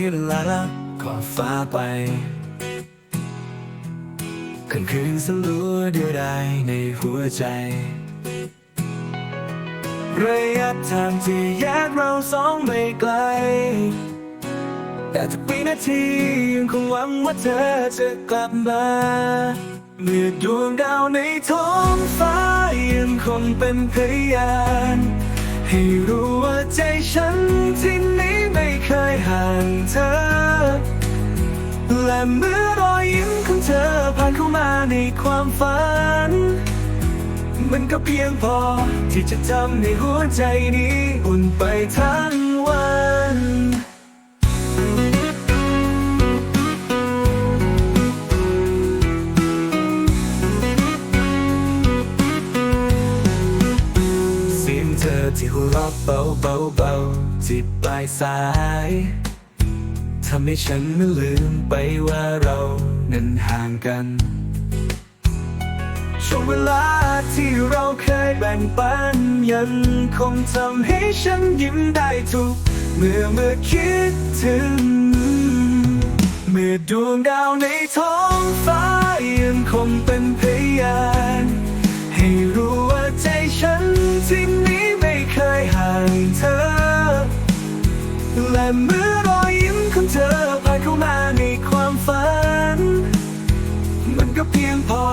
ที่ละลับขอบฟ้าไปคืนคืนสลัวเดียวดายในหัวใจ ระยะทางที่แยกเราสองไม่ไกล แต่ทุกวินาทียังคงหวังว่าเธอจะกลับมา เมื่อดวงดาวในท้องฟ้ายังคงเป็นพยาน ให้รู้ว่าใจฉันที่นี้ไม่เคยห่างเธอ และเมื่อรอยยิ้มของเธอผ่านเข้ามาในความฝัน มันก็เพียงพอที่จะทำให้หัวใจนี้อุ่นไปทั้ง ธอที่หัวเราะเบาเบาเบาที่ปลายสายทำให้ฉันไม่ลืมไปว่าเรานั้นห่างกัน ช่วงเวลาที่เราเคยแบ่งปันยังคงทำให้ฉันยิ้มได้ทุก เมื่อเมื่อคิดถึง เมื่อดวงดาวในท้องฟ้ายังคงเป็นพยาน เมื่อรอยยิ้มของเธอผ่านเข้ามาในความฝัน มันก็เพียงพอ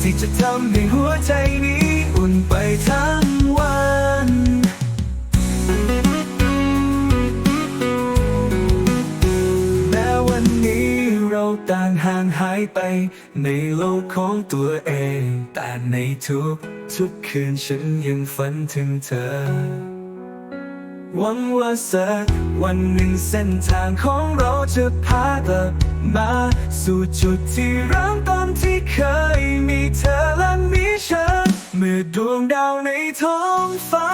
ที่จะทำให้หัวใจนี้อุ่นไปทั้งวันแม้วันนี้เราต่างห่างหายไปในโลกของตัวเอง แต่ในทุกทุกคืนฉันยังฝันถึงเธอ หวังว่าสักวันหนึ่งเส้นทางของเราจะพากลับมาสู่จุดที่เริ่มต้นที่เคยมีเธอและมีฉันเมื่อดวงดาวในท้องฟ้า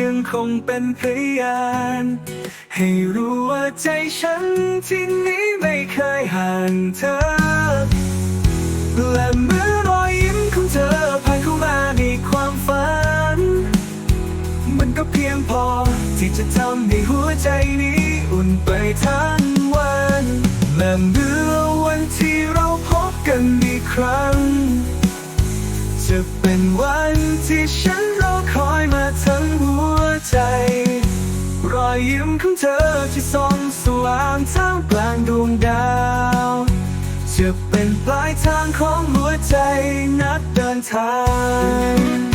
ยังคงเป็นพยานให้รู้ว่าใจฉันที่นี้ไม่เคยห่างเธอ ที่จะทำให้หัวใจนี้อุ่นไปทั้งวันและเมื่อวันที่เราพบกันอีกครั้ง จะเป็นวันที่ฉันรอคอยมาทั้งหัวใจ รอยยิ้มของเธอที่ส่องสว่างท่ามกลางดวงดาว จะเป็นปลายทางของหัวใจนักเดินทาง